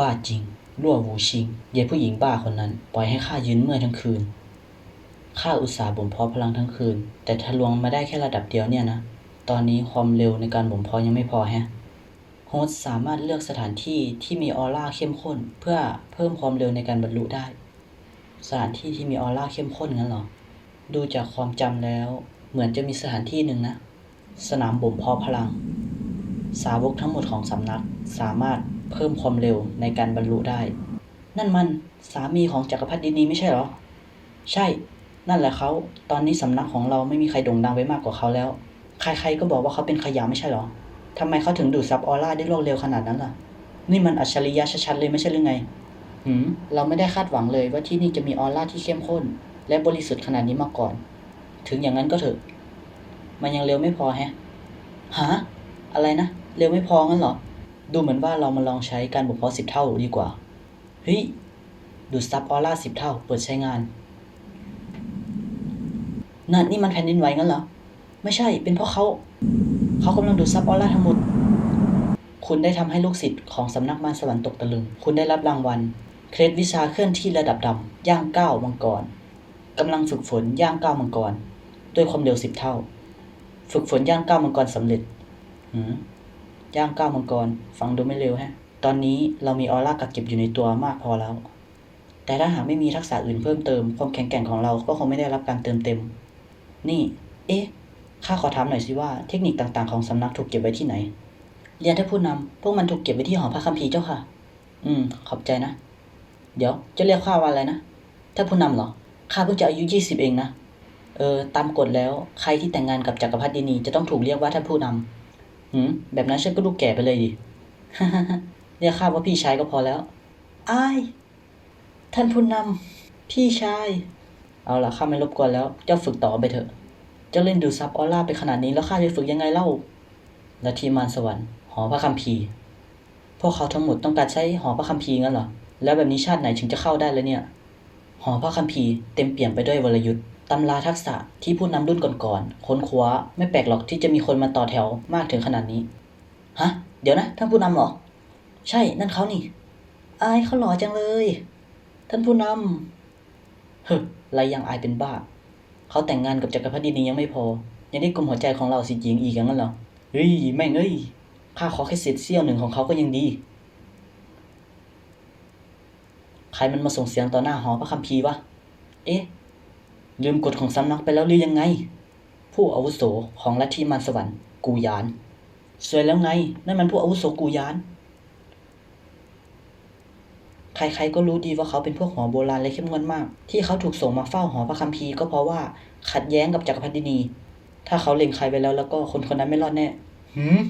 บ้าจริงรั่ววูชิงเย่ผู้หญิงบ้าคนนั้น ปล่อยให้ข้ายืนเมื่อยทั้งคืน ข้าอุตส่าห์บ่มเพาะพลังทั้งคืน แต่ทะลวงมาได้แค่ระดับเดียวเนี่ยนะ ตอนนี้ความเร็วในการบ่มเพาะยังไม่พอแฮะ โฮสสามารถเลือกสถานที่ที่มีออร่าเข้มข้น เพื่อเพิ่มความเร็วในการบรรลุได้ สถานที่ที่มีออร่าเข้มข้นงั้นหรอ ดูจากความจำแล้ว เหมือนจะมีสถานที่หนึ่งนะ สนามบ่มเพาะพลัง สาวกทั้งหมดของสำนักสามารถเพิ่มความเร็วในการบรรลุได้ นั่นมันสามีของจักรพรรดินีไม่ใช่เหรอ ใช่ นั่นแหละเขา ตอนนี้สำนักของเราไม่มีใครโด่งดังไปมากกว่าเขาแล้ว ใครๆก็บอกว่าเขาเป็นขยะไม่ใช่เหรอทำไมเขาถึงดูดซับออร่าได้รวดเร็วขนาดนั้นล่ะ นี่มันอัจฉริยะชัดๆเลยไม่ใช่หรือไง หืม เราไม่ได้คาดหวังเลยว่าที่นี่จะมีออร่าที่เข้มข้น และบริสุทธิ์ขนาดนี้มาก่อน ถึงอย่างนั้นก็เถอะ มันยังเร็วไม่พอแฮะ ฮะ อะไรนะ เร็วไม่พองั้นเหรอ ดูเหมือนว่าเรามาลองใช้การบ่มเพาะสิบเท่าดีกว่า เฮ้ย ดูดซับออร่าสิบเท่า เปิดใช้งาน นั่นนี่มันแผ่นดินไหวงั้นเหรอ ไม่ใช่ เป็นเพราะเขา เขากำลังดูดซับออร่าทั้งหมด คุณได้ทำให้ลูกศิษย์ของสำนักมารสวรรค์ตกตะลึง คุณได้รับรางวัล เคล็ดวิชาเคลื่อนที่ระดับดำ ย่างก้าวมังกรกำลังฝึกฝนย่างก้าวมังกร ด้วยความเร็วสิบเท่า ฝึกฝนย่างก้าวมังกรสำเร็จ หืม ย่างก้าวมังกร ฟังดูไม่เร็วฮะ ตอนนี้เรามีออร่ากักเก็บอยู่ในตัวมากพอแล้ว แต่ถ้าหากไม่มีทักษะอื่นเพิ่มเติม ความแข็งแกร่งของเราก็คงไม่ได้รับการเติมเต็ม นี่ เอ๊ะ ข้าขอถามหน่อยสิว่าเทคนิคต่างๆของสำนักถูกเก็บไว้ที่ไหน เรียนท่านผู้นำพวกมันถูกเก็บไว้ที่หอพระคัมภีร์เจ้าค่ะ อืม ขอบใจนะ เดี๋ยวจะเรียกข้าว่าอะไรนะ ท่านผู้นำเหรอ ข้าเพิ่งจะอายุยี่สิบเองนะ เออ ตามกฎแล้ว ใครที่แต่งงานกับจักรพรรดินีจะต้องถูกเรียกว่าท่านผู้นำ หืมแบบนั้นฉันก็ดูแก่ไปเลยดิเรียกข้าว่าพี่ชายก็พอแล้วอายท่านผู้นำพี่ชาย เอาล่ะข้าไม่รบกวนแล้ว เจ้าฝึกต่อไปเถอะ เจ้าเล่นดูซับออร่าไปขนาดนี้แล้วข้าจะฝึกยังไงเล่าและทีมารสวรรค์หอพระคัมภีร์ พวกเขาทั้งหมดต้องการใช้หอพระคัมภีร์งั้นเหรอ แล้วแบบนี้ชาติไหนถึงจะเข้าได้แล้วเนี่ย หอพระคัมภีร์เต็มเปี่ยมไปด้วยวรยุทธ์ ตำราทักษะที่ผู้นำรุ่นก่อนๆค้นคว้าไม่แปลกหรอกที่จะมีคนมาต่อแถวมากถึงขนาดนี้ ฮะ เดี๋ยวนะ ท่านผู้นำเหรอ ใช่ นั่นเขานี่ อายเขาหล่อจังเลย ท่านผู้นำ เฮ้ยไรยังอายเป็นบ้า เขาแต่งงานกับจักรพรรดินียังไม่พอ ยังได้กลมหัวใจของเราสิจริงอีกอย่างนั้นเหรอ เฮ้ย แม่งเอ้ย ข้าขอแค่เศษเสี้ยวหนึ่งของเขาก็ยังดี ใครมันมาส่งเสียงต่อหน้าหอพระคัมภีร์วะ เอ๊ะ ลืมกฎของสำนักไปแล้วหรือยังไง ผู้อาวุโสของลัทธิมารสวรรค์กูยาน สวยแล้วไง นั่นมันผู้อาวุโสกูยาน ใครๆก็รู้ดีว่าเขาเป็นพวกหอโบราณและเข้มงวดมาก ที่เขาถูกส่งมาเฝ้าหอพระคัมภีร์ก็เพราะว่าขัดแย้งกับจักรพรรดินี ถ้าเขาเล็งใครไปแล้วแล้วก็คนคนนั้นไม่รอดแน่หืม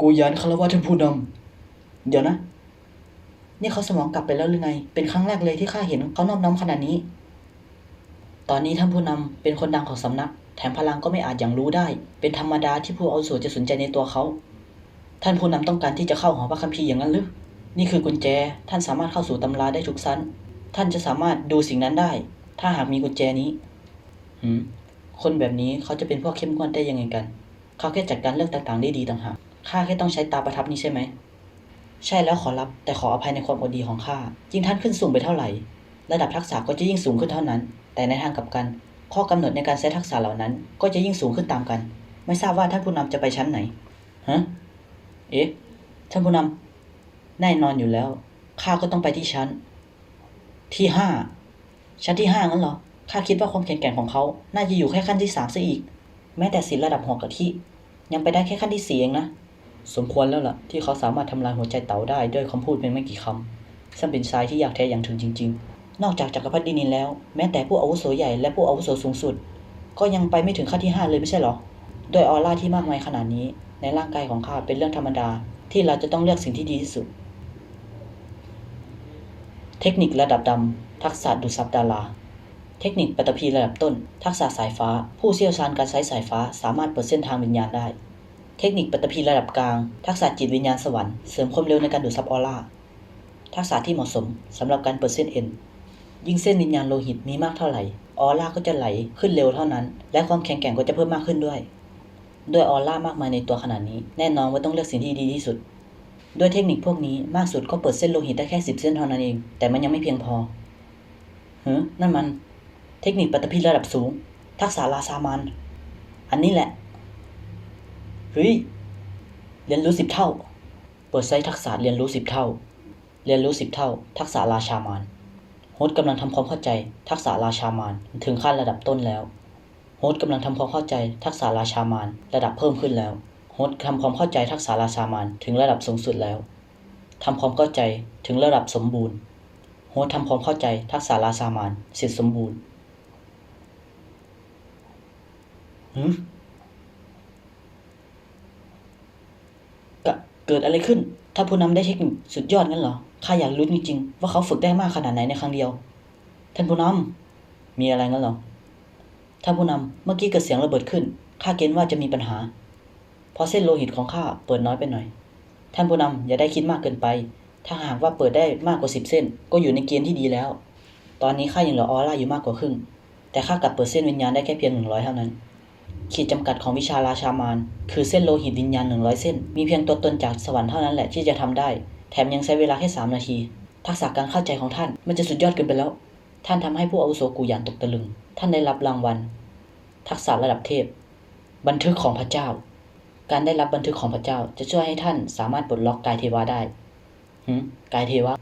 กูยานคารวะท่านผู้นำเดี๋ยวนะ นี่เขาสมองกลับไปแล้วหรือไง เป็นครั้งแรกเลยที่ข้าเห็นเขานอบน้อมขนาดนี้ ตอนนี้ท่านผู้นำเป็นคนดังของสำนัก แถมพลังก็ไม่อาจอย่างรู้ได้ เป็นธรรมดาที่ผู้เอาวุโสจะสนใจในตัวเขา ท่านผู้นำต้องการที่จะเข้าหอพระคัมภีร์อย่างนั้นหรือ นี่คือกุญแจ ท่านสามารถเข้าสู่ตำราได้ทุกชั้น ท่านจะสามารถดูสิ่งนั้นได้ ถ้าหากมีกุญแจนี้หืมคนแบบนี้เขาจะเป็นพวกเข้มงวดได้ยังไงกัน เขาแค่จัดการเรื่องต่างๆได้ดีต่างหาก ข้าแค่ต้องใช้ตาประทับนี้ใช่ไหม ใช่แล้วขอรับ แต่ขออภัยในความอดีของข้า ยิ่งท่านขึ้นสูงไปเท่าไหร่ ระดับทักษะก็จะยิ่งสูงขึ้นเท่านั้น แต่ในทางกลับกัน ข้อกำหนดในการใช้ทักษะเหล่านั้น ก็จะยิ่งสูงขึ้นตามกัน ไม่ทราบว่าท่านผู้นำจะไปชั้นไหนฮะเอ๊ะท่านผู้นำแน่นอนอยู่แล้วข้าก็ต้องไปที่ชั้น ที่ห้าชั้นที่ห้างั้นเหรอข้าคิดว่าความแข็งแกร่งของเขาน่าจะอยู่แค่ขั้นที่สามซะอีก แม้แต่ศิลระดับหัวกะทิยังไปได้แค่ขั้นที่สี่เองนะสมควรแล้วล่ะ ที่เขาสามารถทำลายหัวใจเต๋าได้ด้วยคำพูดเพียงไม่กี่คำซึ่งเป็นทรายที่อยากแท้อย่างถึงจริง ๆ นอกจากจักรพรรดินินแล้ว แม้แต่ผู้อาวุโสใหญ่และผู้อาวุโสสูงสุด ก็ยังไปไม่ถึงขั้นที่ห้าเลยไม่ใช่หรอโดยออร่าที่มากมายขนาดนี้ ในร่างกายของข้าเป็นเรื่องธรรมดา ที่เราจะต้องเลือกสิ่งที่ดีที่สุด เทคนิคระดับดำทักษะดูดซับดาราเทคนิคปัตตภีระดับต้น ทักษะสายฟ้า ผู้เชี่ยวชาญการใช้สายฟ้า สามารถเปิดเส้นทางวิญญาณได้ เทคนิคปัตตภีระดับกลาง ทักษะจิตวิญญาณสวรรค์เสริมความเร็วในการดูดซับออร่า ทักษะที่เหมาะสมสำหรับการเปิดเส้นเอ็น ยิ่งเส้นวิญญาณโลหิตมีมากเท่าไหร่ออร่าก็จะไหลขึ้นเร็วเท่านั้น และความแข็งแกร่งก็จะเพิ่มมากขึ้นด้วย ด้วยออร่ามากมายในตัวขนาดนี้ แน่นอนว่าต้องเลือกสิ่งที่ดีที่สุด ด้วยเทคนิคพวกนี้มากสุดก็เปิดเส้นโลหิตได้แค่สิบเส้นเท่านั้นเอง แต่มันยังไม่เพียงพอเฮ้นั่นมัน เทคนิคปัตตภีระดับสูง ทักษะลาซามัน อันนี้แหละเฮ้ยเรียนรู้สิบเท่า เปิดไซต์ทักษะเรียนรู้สิบเท่า เรียนรู้สิบเท่า ทักษะราชามาน โฮสต์กำลังทำความเข้าใจทักษะราชามานถึงขั้นระดับต้นแล้ว โฮสต์กำลังทำความเข้าใจทักษะราชามานระดับเพิ่มขึ้นแล้ว โฮสต์ทำความเข้าใจทักษะราชามานถึงระดับสูงสุดแล้วทำความเข้าใจถึงระดับสมบูรณ์ โฮสต์ทำความเข้าใจทักษะราชามานเสร็จสมบูรณ์หืมเกิดอะไรขึ้น ถ้าผู้นำได้เทคนิคสุดยอดงั้นเหรอ ข้าอยากรู้จริงๆ ว่าเขาฝึกได้มากขนาดไหนในครั้งเดียว ท่านผู้นำมีอะไรงั้นหรอ ท่านผู้นำเมื่อกี้เกิดเสียงระเบิดขึ้น ข้าเกณฑ์ว่าจะมีปัญหา เพราะเส้นโลหิตของข้าเปิดน้อยไปหน่อย ท่านผู้นำอย่าได้คิดมากเกินไป ถ้าหากว่าเปิดได้มากกว่าสิบเส้น ก็อยู่ในเกณฑ์ที่ดีแล้ว ตอนนี้ข้ายังเหลือออร่าอยู่มากกว่าครึ่ง แต่ข้ากลับเปิดเส้นวิญญาณได้แค่เพียงหนึ่งร้อยเท่านั้น ขีดจำกัดของวิชาราชามานคือเส้นโลหิตวิญญาณหนึ่งร้อยเส้น มีเพียงตัวตนจากสวรรค์เท่านั้นแหละที่จะทำได้ แถมยังใช้เวลาแค่สามนาที ทักษะการเข้าใจของท่านมันจะสุดยอดเกินไปแล้ว ท่านทำให้ผู้อาวุโสกูหยานตกตะลึง ท่านได้รับรางวัล ทักษะระดับเทพ บันทึกของพระเจ้า การได้รับบันทึกของพระเจ้าจะช่วยให้ท่านสามารถปลดล็อกกายเทวาได้หืมกายเทวะ